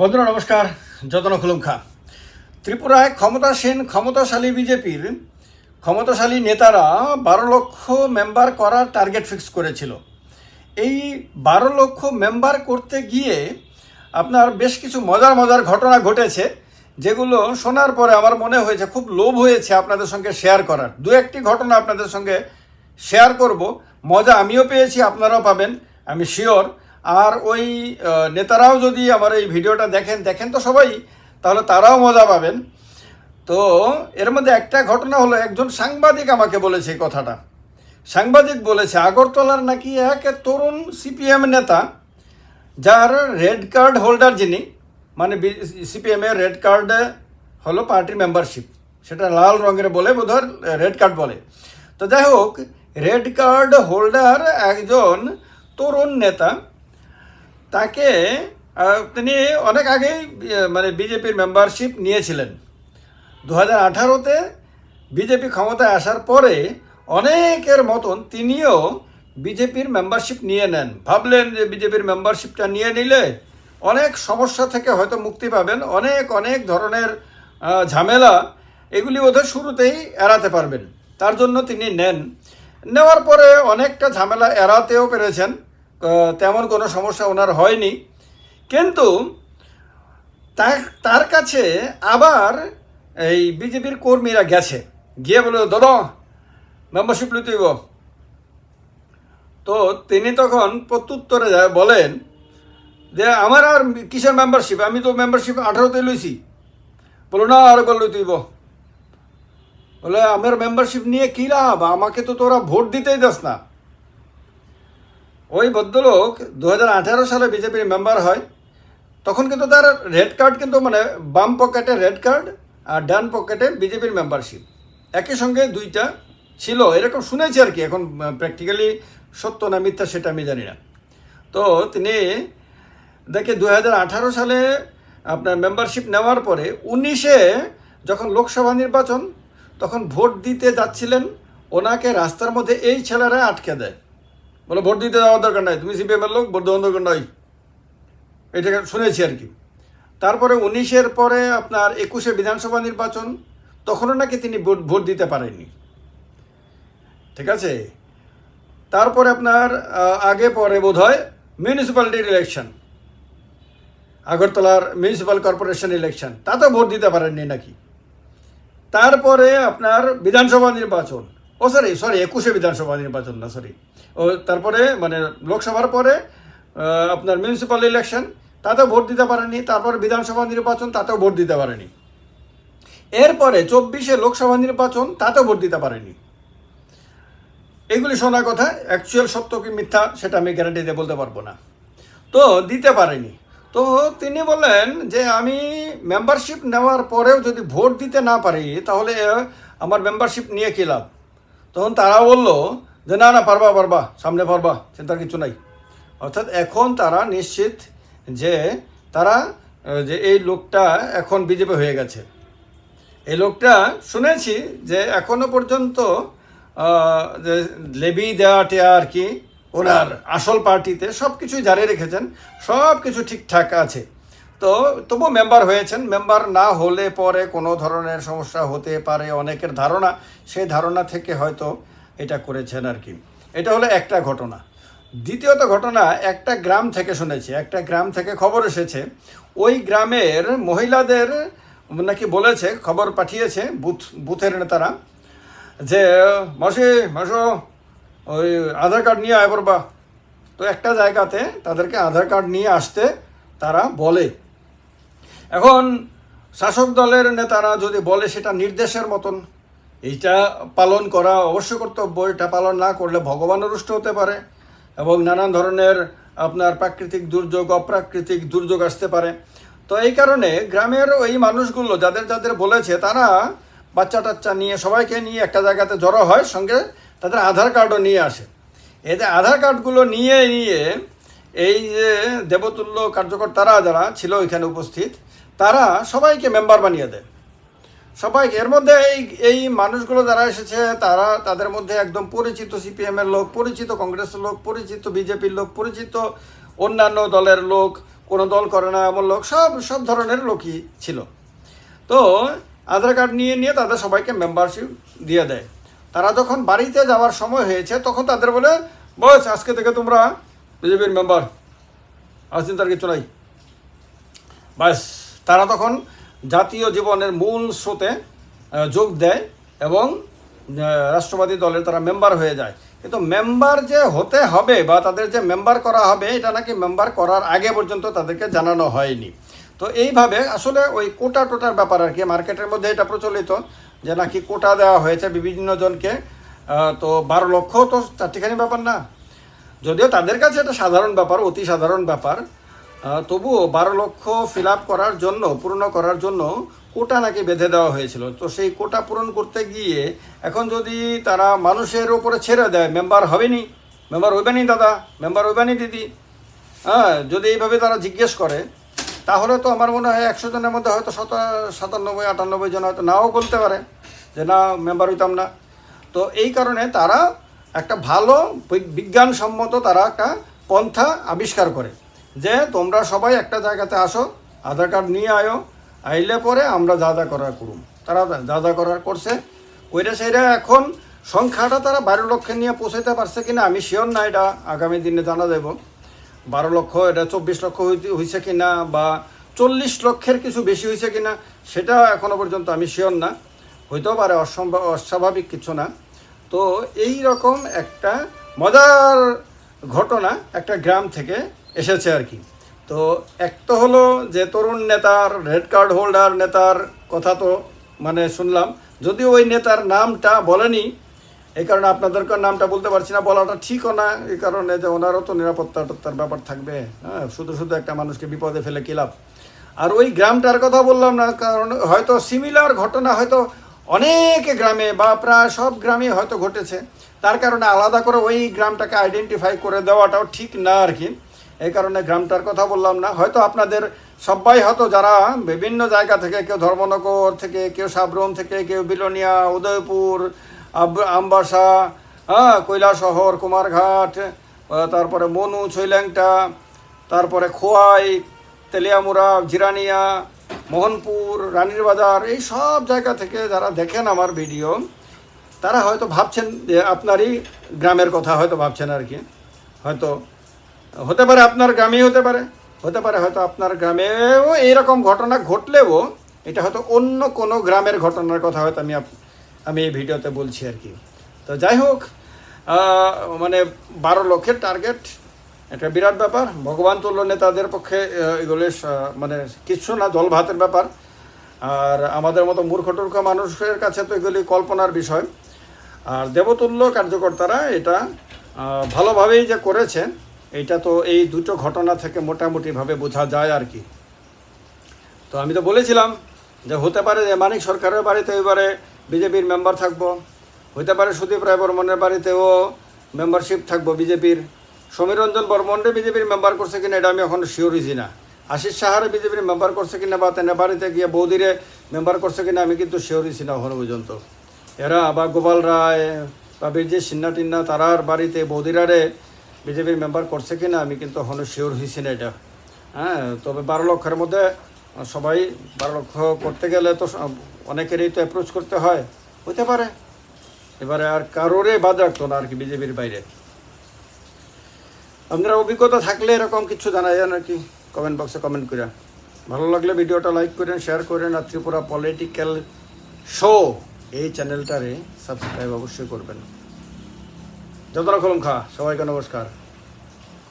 বন্ধুরা, নমস্কার। যতন খুলুম খা ত্রিপুরায় ক্ষমতাসীন, ক্ষমতাশালী বিজেপির ক্ষমতাশালী নেতারা বারো লক্ষ মেম্বার করার টার্গেট ফিক্স করেছিল। এই বারো লক্ষ মেম্বার করতে গিয়ে আপনার বেশ কিছু মজার মজার ঘটনা ঘটেছে, যেগুলো শোনার পরে আমার মনে হয়েছে, খুব লোভ হয়েছে আপনাদের সঙ্গে শেয়ার করার। দু একটি ঘটনা আপনাদের সঙ্গে শেয়ার করব। মজা আমিও পেয়েছি, আপনারাও পাবেন, আমি শিওর আর ওই নেতারাও যদি আমার এই ভিডিওটা দেখেন দেখেন তো সবাই, তাহলে তারাও মজা পাবেন। তো এর মধ্যে একটা ঘটনা হলো, একজন সাংবাদিক আমাকে বলেছে কথাটা। সাংবাদিক বলেছে, আগরতলার নাকি এক তরুণ সিপিএম নেতা, যার রেড কার্ড হোল্ডার যিনি মানে সিপিএম এর রেড কার্ড হলো পার্টির মেম্বারশিপ, সেটা লাল রঙের বলে, বোধহয় রেড কার্ড বলে। তো যাই হোক, রেড কার্ড হোল্ডার একজন তরুণ নেতা তাকে তিনি অনেক আগেই মানে বিজেপির মেম্বারশিপ নিয়েছিলেন। দু হাজার আঠারোতে বিজেপি ক্ষমতায় আসার পরে অনেকের মতন তিনিও বিজেপির মেম্বারশিপ নিয়ে নেন। ভাবলেন যে বিজেপির মেম্বারশিপটা নিয়ে নিলে অনেক সমস্যা থেকে হয়তো মুক্তি পাবেন, অনেক অনেক ধরনের ঝামেলা এগুলি ওদের শুরুতেই এড়াতে পারবেন। তার জন্য তিনি নেন। নেওয়ার পরে অনেকটা ঝামেলা এড়াতেও পেরেছেন। তেমন কোনো সমস্যা ওনার হয়নি। কিন্তু তার কাছে আবার এই বিজেপির কর্মীরা গেছে। গিয়ে বলে, দাদা মেম্বারশিপ লইতে তো তিনি তখন প্রত্যুত্তরে যায়, বলেন যে, আমার আর কিসের মেম্বারশিপ আমি তো মেম্বারশিপ আঠারোতে লইছি। বলো, না, আর একবার লইতে বলে, আমার মেম্বারশিপ নিয়ে কী লাভ? আমাকে তো তোরা ভোট দিতেই দাস না। ওই ভদ্রলোক দু হাজার আঠারো সালে বিজেপির মেম্বার হয়, তখন কিন্তু তার রেড কার্ড কিন্তু মানে বাম পকেটে রেড কার্ড আর ডান পকেটে বিজেপির মেম্বারশিপ। একই সঙ্গে দুইটা ছিল, এরকম শুনেছি আর কি, এখন প্র্যাকটিক্যালি সত্য না মিথ্যা সেটা আমি জানি না। তো তিনি দেখে দু হাজার আঠারো সালে আপনার মেম্বারশিপ নেওয়ার পরে উনিশে যখন লোকসভা নির্বাচন, তখন ভোট দিতে যাচ্ছিলেন, ওনাকে রাস্তার মধ্যে এই ছেলেরা আটকে দেয়। বলে, ভোট দিতে যাওয়ার দরকার নাই, তুমি সিপিএমের লোক, ভোট দেওয়ার দরকার নয় এটা শুনেছি আর কি। তারপরে উনিশের পরে আপনার একুশে বিধানসভা নির্বাচন, তখনও নাকি তিনি ভোট ভোট দিতে পারেননি। ঠিক আছে? তারপরে আপনার আগে পরে বোধ হয় মিউনিসিপ্যালিটির ইলেকশন আগরতলার মিউনিসিপ্যাল কর্পোরেশন ইলেকশন তাতেও ভোট দিতে পারেননি নাকি? তারপরে আপনার বিধানসভা নির্বাচন ও সরি সরি একুশে বিধানসভা নির্বাচন না সরি ও, তারপরে মানে লোকসভার পরে আপনার মিউনিসিপ্যাল ইলেকশন তাতেও ভোট দিতে পারেনি, তারপরে বিধানসভা নির্বাচন, তাতেও ভোট দিতে পারেনি। এরপরে চব্বিশে লোকসভা নির্বাচন, তাতেও ভোট দিতে পারেনি। এগুলি শোনা কথা অ্যাকচুয়াল সত্য কি মিথ্যা, সেটা আমি গ্যারান্টি দিয়ে বলতে পারব না। তো, দিতে পারেনি। তো, তিনি বললেন যে, আমি মেম্বারশিপ নেওয়ার পরেও যদি ভোট দিতে না পারি, তাহলে আমার মেম্বারশিপ নিয়ে কী লাভ? তখন তারা বলল যে, না না, পারবা পারবা, সামনে পারবা, চিন্তার কিছু নাই। অর্থাৎ এখন তারা নিশ্চিত যে তারা যে এই লোকটা এখন বিজেপি হয়ে গেছে। এই লোকটা শুনেছি যে এখনও পর্যন্ত যে লেবি দেওয়া টেয়া আর কি, ওনার আসল পার্টিতে সব কিছুই জারি রেখেছেন সব কিছু ঠিকঠাক আছে। তো তবু মেম্বার হয়েছেন। মেম্বার না হলে পরে কোনো ধরনের সমস্যা হতে পারে অনেকের ধারণা। সেই ধারণা থেকে হয়তো এটা করেছেন আর কি। এটা হলো একটা ঘটনা। দ্বিতীয়ত ঘটনা, একটা গ্রাম থেকে শুনেছি, একটা গ্রাম থেকে খবর এসেছে। ওই গ্রামের মহিলাদের নাকি বলেছে, খবর পাঠিয়েছে বুথ, বুথের নেতারা যে, মাসি, মাসো, ওই আধার কার্ড নিয়ে আয় করবা তো একটা জায়গাতে তাদেরকে আধার কার্ড নিয়ে আসতে তারা বলে। এখন শাসক দলের নেতারা যদি বলে সেটা নির্দেশের মতন, এইটা পালন করা অবশ্য কর্তব্য, এটা পালন না করলে ভগবানও রুষ্ট হতে পারে এবং নানান ধরনের আপনার প্রাকৃতিক দুর্যোগ, অপ্রাকৃতিক দুর্যোগ আসতে পারে। তো এই কারণে গ্রামের ওই মানুষগুলো যাদের যাদের বলেছে, তারা বাচ্চা টাচ্চা নিয়ে, সবাইকে নিয়ে একটা জায়গাতে জড়ো হয়, সঙ্গে তাদের আধার কার্ডও নিয়ে আসে। এতে আধার কার্ডগুলো নিয়ে নিয়ে এই যে দেবতুল্য কার্যকর্তারা যারা ছিল, এখানে উপস্থিত তারা সবাইকে মেম্বার বানিয়ে দেয়। সবাইকে, এর মধ্যে এই এই মানুষগুলো যারা এসেছে, তারা, তাদের মধ্যে একদম পরিচিত সিপিএমের লোক, পরিচিত কংগ্রেসের লোক, পরিচিত বিজেপির লোক, পরিচিত অন্যান্য দলের লোক, কোনো দল করে না এমন লোক, সব সব ধরনের লোকই ছিল। তো আধার কার্ড নিয়ে নিয়ে তাদের সবাইকে মেম্বারশিপ দিয়ে দেয়। তারা যখন বাড়িতে যাওয়ার সময় হয়েছে, তখন তাদের বলে, বস, আজকে থেকে তোমরা বিজেপির মেম্বার আজ দিন তার কিছু নাই। বাস। তারা তখন জাতীয় জীবনের মূল স্রোতে যোগ দেয় এবং রাষ্ট্রবাদী দলের তারা মেম্বার হয়ে যায়। কিন্তু মেম্বার যে হতে হবে বা তাদের যে মেম্বার করা হবে, এটা নাকি মেম্বার করার আগে পর্যন্ত তাদেরকে জানানো হয়নি। তো এইভাবে আসলে ওই কোটা টোটার ব্যাপার আর কি, মার্কেটের মধ্যে এটা প্রচলিত যে নাকি কোটা দেওয়া হয়েছে বিভিন্ন জনকে তো বারো লক্ষ তো চারটিখানি ব্যাপার না। যদিও তাদের কাছে এটা সাধারণ ব্যাপার, অতি সাধারণ ব্যাপার তবুও বারো লক্ষ ফিল করার জন্য, পূর্ণ করার জন্য কোটা নাকি বেঁধে দেওয়া হয়েছিল। তো সেই কোটা পূরণ করতে গিয়ে এখন যদি তারা মানুষের ওপরে ছেড়ে দেয় মেম্বার হবেনি মেম্বার হইবেনি দাদা মেম্বার হইবেনি দিদি। হ্যাঁ যদি এইভাবে তারা জিজ্ঞেস করে, তাহলে তো আমার মনে হয় একশো জনের মধ্যে হয়তো শত, সাতানব্বই, আটানব্বই জন হয়তো নাও বলতে পারে যে না মেম্বার হইতাম না। তো এই কারণে তারা একটা ভালো বিজ্ঞানসম্মত তারা একটা পন্থা আবিষ্কার করে। যে তোমরা সবাই একটা জায়গাতে আসো, আধার কার্ড নিয়ে আয়ো, আইলে পরে আমরা যা যা করার করুম। তারা যা যা করার করছে ওইটা সেইটা এখন সংখ্যাটা তারা বারো লক্ষে নিয়ে পৌঁছাতে পারছে কিনা আমি শিওর না, এটা আগামী দিনে জানা যাব বারো লক্ষ, এটা চব্বিশ লক্ষ হয়েছে কিনা বা চল্লিশ লক্ষের কিছু বেশি হয়েছে কিনা, সেটা এখনও পর্যন্ত আমি শিওর না। হইতেও পারে, অসম্ভব, অস্বাভাবিক কিছু না। তো এই রকম একটা মজার ঘটনা একটা গ্রাম থেকে এসেছে আর কি। তো এক তো হলো যে তরুণ নেতার, রেড কার্ড হোল্ডার নেতার কথা তো মানে শুনলাম। যদিও ওই নেতার নামটা বলেনি, এই কারণে আপনাদেরকে নামটা বলতে পারছি না, বলাটা ঠিকও না, এই কারণে যে ওনারও তো নিরাপত্তা টত্তার ব্যাপার থাকবে। হ্যাঁ শুধু শুধু একটা মানুষকে বিপদে ফেলে কি লাভ? আর ওই গ্রামটার কথা বললাম না, কারণ হয়তো সিমিলার ঘটনা হয়তো অনেক গ্রামে বা প্রায় সব গ্রামে হয়তো ঘটেছে। তার কারণে আলাদা করে ওই গ্রামটাকে আইডেন্টিফাই করে দেওয়াটাও ঠিক না আর কি। এই কারণে গ্রামটার কথা বললাম না। হয়তো আপনাদের সবাই হয়তো যারা বিভিন্ন জায়গা থেকে, কেউ ধর্মনগর থেকে, কেউ সাবরুম থেকে, কেউ বিলোনিয়া, উদয়পুর আমবাসা হ্যাঁ কৈলাসহর, কুমারঘাট তারপরে মনু ছৈল্যাংটা তারপরে খোয়াই, তেলিয়ামুড়া, জিরানিয়া, মোহনপুর, রানীর বাজার, এই সব জায়গা থেকে যারা দেখেন আমার ভিডিও, তারা হয়তো ভাবছেন যে আপনারই গ্রামের কথা হয়তো ভাবছেন আর কি। হয়তো হতে পারে আপনার গ্রামেই হতে পারে। হতে পারে হয়তো আপনার গ্রামেও এইরকম ঘটনা ঘটলেও এটা হয়তো অন্য কোনো গ্রামের ঘটনার কথা হয়তো আমি আমি এই ভিডিওতে বলছি আর কি। তো যাই হোক মানে বারো লক্ষের টার্গেট একটা বিরাট ব্যাপার। ভগবান তুল্য নেতাদের পক্ষে এগুলো মানে কিছু না, জল ভাতের ব্যাপার। আর আমাদের মতো মূর্খ টূর্খ মানুষের কাছে তো এগুলি কল্পনার বিষয়। আর দেবতুল্য কার্যকর্তারা এটা ভালোভাবেই যে করেছে এটা তো এই দুটো ঘটনা থেকে মোটামুটিভাবে বোঝা যায় আর কি। তো আমি তো বলেছিলাম যে হতে পারে যে মানিক সরকারের বাড়িতে এবারে বিজেপির মেম্বার থাকব, হতে পারে সুদীপ রায় বর্মনের বাড়িতেও মেম্বারশিপ থাকব বিজেপির। সমীরঞ্জন বর্মনরে বিজেপির মেম্বার করছে কিনা এটা আমি এখন শিওর হইছি না। আশিস সাহারে বিজেপির মেম্বার করছে কিনা বা তেনে বাড়িতে গিয়ে বৌদিরে মেম্বার করছে কিনা আমি কিন্তু শিওর হইছি না এখনও পর্যন্ত। এরা বা গোপাল রায় বা বীরজি সিন্না টিন্না তারার বাড়িতে বৌদিরারে বিজেপির মেম্বার করছে কিনা, আমি কিন্তু এখনও শিওর হয়েছি না এটা। হ্যাঁ তবে বারো লক্ষের মধ্যে সবাই বারো লক্ষ করতে গেলে তো অনেকেরই তো অ্যাপ্রোচ করতে হয়। হতে পারে। এবারে আর কারোরে বাদ রাখতো না আর কি বিজেপির বাইরে। আপনারা অভিজ্ঞতা থাকলে এরকম কিছু জানা যায় নাকি কমেন্ট বক্সে কমেন্ট করে ভালো লাগলে ভিডিওটা লাইক করেন শেয়ার করেন, আর ত্রিপুরা পলিটিক্যাল শো এই চ্যানেলটারে সাবস্ক্রাইব অবশ্যই করবেন। যতটা কলম খা সবাইকে নমস্কার।